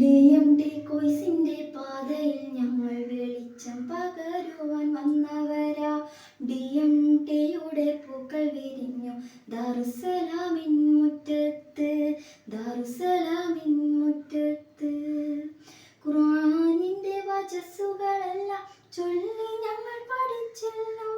D M T പാതയിൽ ഞങ്ങൾ വെളിച്ചം പകരുവാൻ വന്നവരാ. ഡി എം ടിയുടെ പൂക്കൾ വിരിഞ്ഞു. ദാറുസലാമിൻ മുറ്റത്ത് ദാറുസലാമിൻ മുറ്റത്ത്. ഖുർആനിന്റെ വചസ്സുകളെല്ലാം ചൊല്ലി ഞങ്ങൾ പഠിച്ചല്ലോ.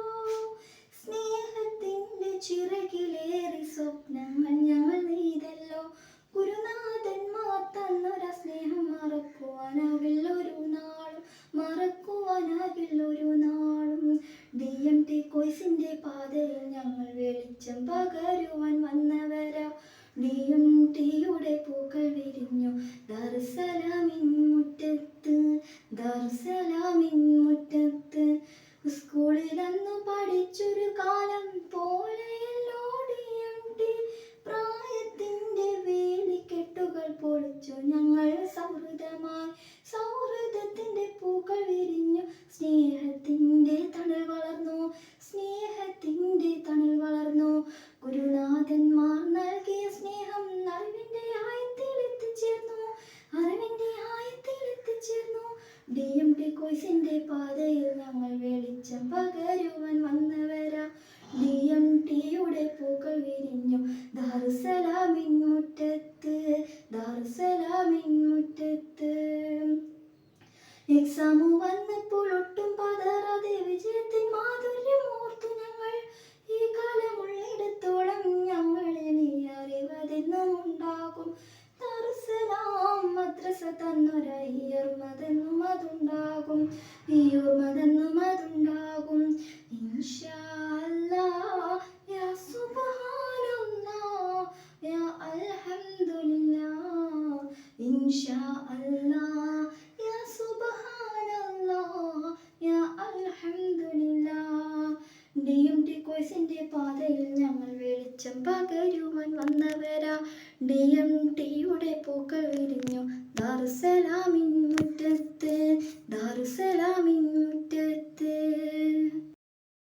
കോയ്സിന്റെ പാതയിൽ ഞങ്ങൾ വെളിച്ചം പകരുവാൻ വന്നവരാ. നീയും തീയുടെ പൂക്കൾ വിരിഞ്ഞു. ദർസലാമിൻ മുറ്റത്ത് ദർസലാമിൻ മുറ്റത്ത്. സ്കൂളിൽ അന്ന് പഠിച്ചൊരു കാലം പോലെ ഡി എം ടി. പ്രായത്തിന്റെ വേലിക്കെട്ടുകൾ പൊളിച്ചു. ഡി എം ടി കോയ്സിന്റെ പാതയിൽ ഞങ്ങൾ വെളിച്ചം പകരുവാൻ വന്നവരാ. ഡി എം ടിയുടെ പൂക്കൾ വിരിഞ്ഞു. ദാറുസലാമിൻ മുറ്റത്ത് ദാറുസലാമിൻ മുറ്റത്ത് എക്സാം വന്നപ്പോൾ ഒട്ടും പതറാതെ വിജയത്തിൻ മാധുര്യം ഓർത്തു ഞങ്ങൾ. ഈ കാലമുള്ളിടത്തോളം ഞങ്ങളെ നീ അറിവതെന്നും ഉണ്ടാകും ദാറുസലാം മദ്രസ തന്നൊര അല്ലാ സുബ്ഹാനല്ലാ അൽഹംദുലില്ലാ പാതയിൽ ഞങ്ങൾ വെളിച്ചം പകരുവാൻ വന്നവരാ. ഡി എം ടിയുടെ